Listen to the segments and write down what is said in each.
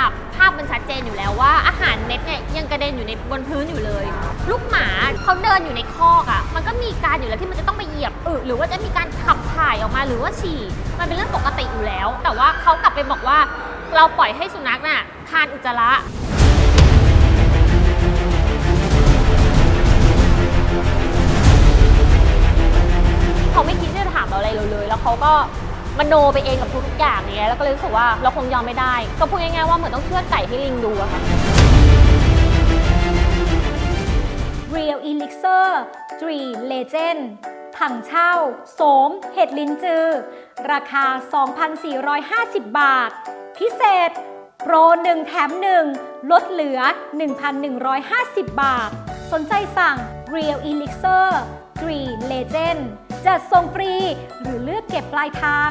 าพ ภาพมันชัดเจนอยู่แล้วว่าอาหารเม็ดเนี่ยยังกระเด็นอยู่ในบนพื้นอยู่เลย ลูกหมาเขาเดินอยู่ในคอกอะ่ะ มันก็มีการอยู่แล้วที่มันจะต้องไปเหยียบอึหรือว่าจะมีการขับถ่ายออกมาหรือว่าฉี่ มันเป็นเรื่องปกติอยู่แล้ว แต่ว่าเขากลับไปบอกว่า เราปล่อยให้สุนัขน่ะทานอุจจาระเขาไม่คิดที่จะถามเราอะไรเราเลย แล้วเขาก็ มโนไปเองกับทุกๆอย่างอย่างเงี้ยแล้วก็เลยรู้สึกว่าเราคงยอมไม่ได้ ก็พูดง่ายๆว่าเหมือนต้องเชือดไก่ให้ลิงดูอะค่ะ Real Elixir 3 Legend ถังเช่า โสม เห็ดลิ้นจือ ราคา 2,450 บาท พิเศษ โปร 1 แถม 1 ลดเหลือ 1,150 บาท สนใจสั่ง Real Elixir 3 Legend จัดส่งฟรี หรือเลือกเก็บปลายทาง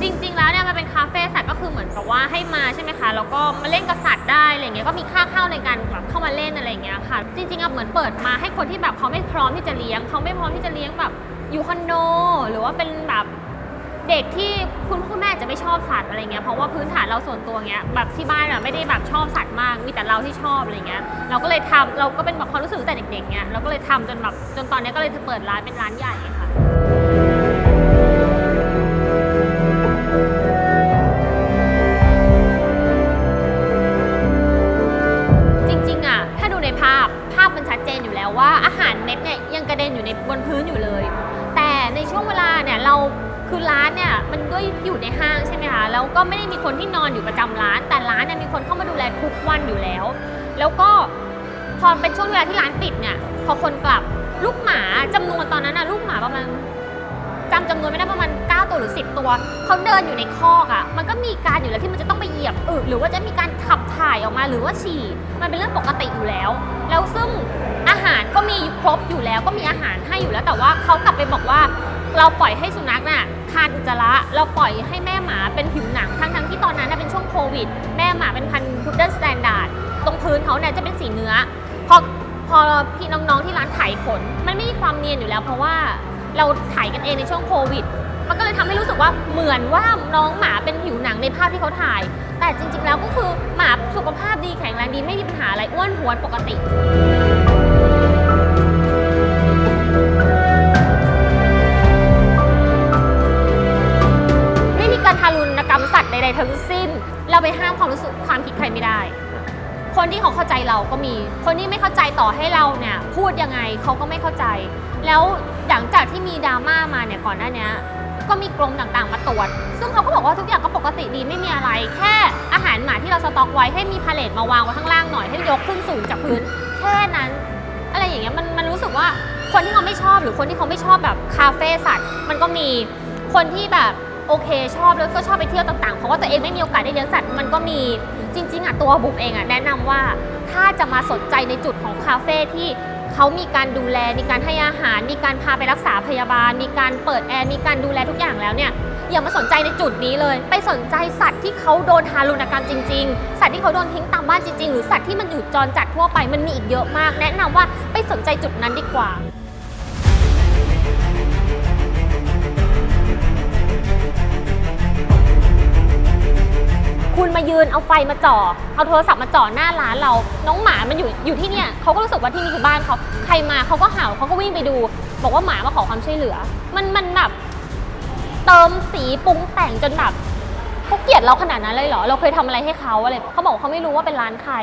จริงๆแล้วเนี่ยมันเป็นคาเฟ่สัตว์ก็คือเหมือนกับว่าให้มาใช่ไหมคะ แล้วก็มาเล่นกับสัตว์ได้อะไรเงี้ย ก็มีค่าเข้าในการแบบเข้ามาเล่นอะไรเงี้ยค่ะ จริงๆอะเหมือนเปิดมาให้คนที่แบบเขาไม่พร้อมที่จะเลี้ยง เขาไม่พร้อมที่จะเลี้ยงแบบอยู่คอนโด หรือว่าเป็นแบบ เด็กที่คุณพ่อคุณแม่จะไม่ชอบสัตว์อะไรเงี้ยเพราะว่าพื้นฐานเราส่วนตัวเงี้ยแบบที่บ้านอะไม่ได้แบบชอบสัตว์มากมีแต่เราที่ชอบอะไรเงี้ยเราก็เลยทำเราก็เป็นแบบความรู้สึกตั้งแต่เด็กๆเงี้ยเราก็เลยทำจนแบบจนตอนเนี้ยก็เลยจะเปิดร้านเป็นร้านใหญ่ค่ะ คือร้านเนี่ยมันด้วยอยู่ในห้างใช่ไหมคะแล้วก็ไม่ได้มีคนที่นอนอยู่ประจำร้าน แต่ร้านเนี่ยมีคนเข้ามาดูแลทุกวันอยู่แล้ว แล้วก็พอเป็นช่วงเวลาที่ร้านปิดเนี่ยพอคนกลับลูกหมาจำนวนตอนนั้นนะลูกหมาประมาณจำจำนวนไม่ได้ประมาณ 9 ตัวหรือ 10 ตัวเขาเดินอยู่ในคอกอะ่ะ มันก็มีการอยู่แล้วที่มันจะต้องไปเหยียบอึหรือว่าจะมีการขับถ่ายออกมาหรือว่าฉี่มันเป็นเรื่องปกติอยู่แล้ว แล้วซึ่งอาหารก็มีครบอยู่แล้วก็มีอาหารให้อยู่แล้วแต่ว่าเขากลับไปบอกว่า เราปล่อยให้สุนัขน่ะทานอุจจาระเราปล่อยให้แม่หมาเป็นผิวหนังทั้งทั้งๆที่ตอนนั้นนะเป็นช่วงโควิด แม่หมาเป็นพันธุ์พุดเดิ้ลสแตนดาร์ดตรงพื้นเขาเนี่ยจะเป็นสีเนื้อพอพอพี่น้องๆที่ร้านไถขน มันไม่มีความเนียนอยู่แล้ว เพราะว่าเราไถกันเองในช่วงโควิด มันก็เลยทำให้รู้สึกว่าเหมือนว่าน้องหมาเป็นผิวหนังในภาพที่เขาถ่าย แต่จริงๆแล้วก็คือหมาสุขภาพดีแข็งแรงดีไม่มีปัญหาอะไรอ้วนท้วนปกติ ทั้งสิ้น เราไปห้ามความรู้สึกความคิดใครไม่ได้ คนที่เขาเข้าใจเราก็มี คนที่ไม่เข้าใจต่อให้เราเนี่ยพูดยังไงเขาก็ไม่เข้าใจ แล้วหลังจากที่มีดราม่ามาเนี่ยก่อนหน้านี้ก็มีกรมต่างๆ มาตรวจ ซึ่งเขาก็บอกว่าทุกอย่างก็ปกติดีไม่มีอะไร แค่อาหารหมาที่เราสต็อกไว้ให้มีพาเลทมาวางไว้ข้างล่างหน่อยให้ยกขึ้นสูงจากพื้นแค่นั้น อะไรอย่างเงี้ยมันมันรู้สึกว่าคนที่เขาไม่ชอบหรือคนที่เขาไม่ชอบแบบคาเฟ่สัตว์ มันก็มีคนที่แบบ โอเค ชอบแล้วก็ชอบไปเที่ยวต่างๆ เพราะว่าตัวเองไม่มีโอกาสได้เลี้ยงสัตว์มันก็มีจริง ๆอะตัวบุกเองอะแนะนำว่าถ้าจะมาสนใจในจุดของคาเฟ่ที่เขามีการดูแล มีการให้อาหาร มีการพาไปรักษาพยาบาล มีการเปิดแอร์ มีการดูแลทุกอย่างแล้วเนี่ย อย่ามาสนใจในจุดนี้เลย ไปสนใจสัตว์ที่เขาโดนทารุณกรรมจริง ๆ สัตว์ที่เขาโดนทิ้งตามบ้านจริง ๆ หรือสัตว์ที่มันอยู่จรจัดทั่วไปมันมีอีกเยอะมาก แนะนำว่าไปสนใจจุดนั้นดีกว่า มายืนเอาไฟมาจ่อเอาโทรศัพท์มาจ่อหน้าร้านเรา น้องหมามันอยู่อยู่ที่เนี่ยเขาก็รู้สึกว่าที่นี่คือบ้านเขาใครมาเขาก็เห่าเขาก็วิ่งไปดู บอกว่าหมามาขอความช่วยเหลือ มันมันแบบเติมสีปรุงแต่งจนแบบเขาเกลียดเราขนาดนั้นเลยเหรอ เราเคยทำอะไรให้เขาอะไรเขาบอกเขาไม่รู้ว่าเป็นร้านใคร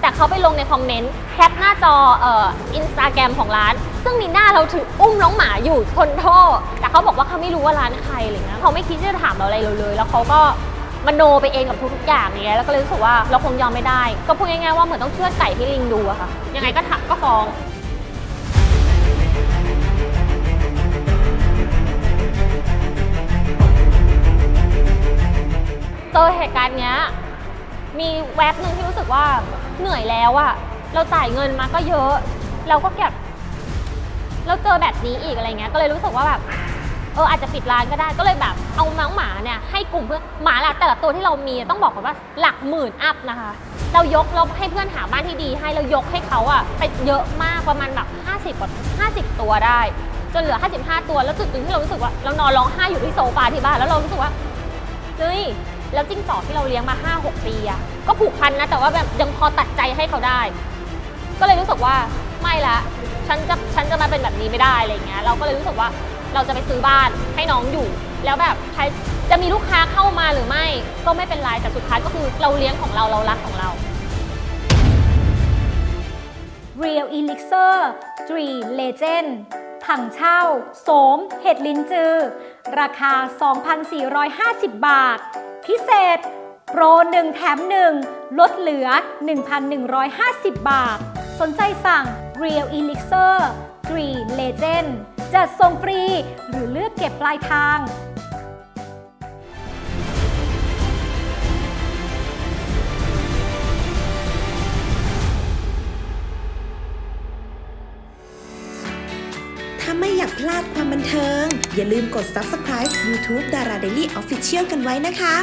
แต่เขาไปลงในคอมเมนต์แคปหน้าจอเอ่ออินสตาแกรมของร้าน ซึ่งมีหน้าเราถืออุ้มน้องหมาอยู่ทนโทษแต่เขาบอกว่าเขาไม่รู้ว่าร้านใครอะไรเงี้ยเขาไม่คิดจะถามเราอะไรเราเลย แล้วเขาก็ มโนไปเองกับทุกๆอย่างอย่างเงี้ยแล้วก็เลยรู้สึกว่าเราคงยอมไม่ได้ ก็พูดง่ายๆว่าเหมือนต้องเชื่อดไก่ให้ลิงดูอะค่ะ ยังไงก็ถักก็ฟ้อง เจอเหตุการณ์เนี้ยมีแว็บหนึ่งที่รู้สึกว่าเหนื่อยแล้วอะเราจ่ายเงินมาก็เยอะ เราก็เก็บแล้วเจอแบบนี้อีกอะไรเงี้ยก็เลยรู้สึกว่าแบบ อออาจจะปิดร้านก็ได้ก็เลยแบบเอาน้องหมาเนี่ยให้กลุ่มเพื่อนหมาละแต่ละตัวที่เรามีต้องบอกก่อนว่าหลักหมื่นอัพนะคะ เรายกเราให้เพื่อนหาบ้านที่ดีให้เรายกให้เขาอะไปเยอะมากประมาณแบบ 50กว่า50 ตัวได้ จนเหลือ 55 ตัวแล้วจุดหนึ่งที่เรารู้สึกว่าเรานอนร้องไห้อยู่ที่โซฟาที่บ้านแล้วเรารู้สึกว่าเฮ้ยแล้วจิ้งจอกที่เราเลี้ยงมา 5-6 ปีอะก็ผูกพันนะแต่ว่าแบบยังพอตัดใจให้เขาได้ ก็เลยรู้สึกว่าไม่ละฉันจะฉันจะมาเป็นแบบนี้ไม่ได้อะไรเงี้ยเราก็เลยรู้สึกว่า เราจะไปซื้อบ้านให้น้องอยู่ แล้วแบบใครจะมีลูกค้าเข้ามาหรือไม่ ก็ไม่เป็นไรแต่สุดท้ายก็คือเราเลี้ยงของเราเรารักของเรา Real Elixir 3 Legend ถังเช่า โสม เห็ดลิ้นจือ ราคา 2,450 บาท พิเศษ โปร 1 แถม 1 ลดเหลือ 1,150 บาท สนใจสั่ง Real Elixir 3 Legend จัดส่งฟรี หรือเลือกเก็บปลายทางถ้าไม่อยากพลาดความบันเทิง อย่าลืมกด subscribe YouTube Dara Daily Official กันไว้นะคะ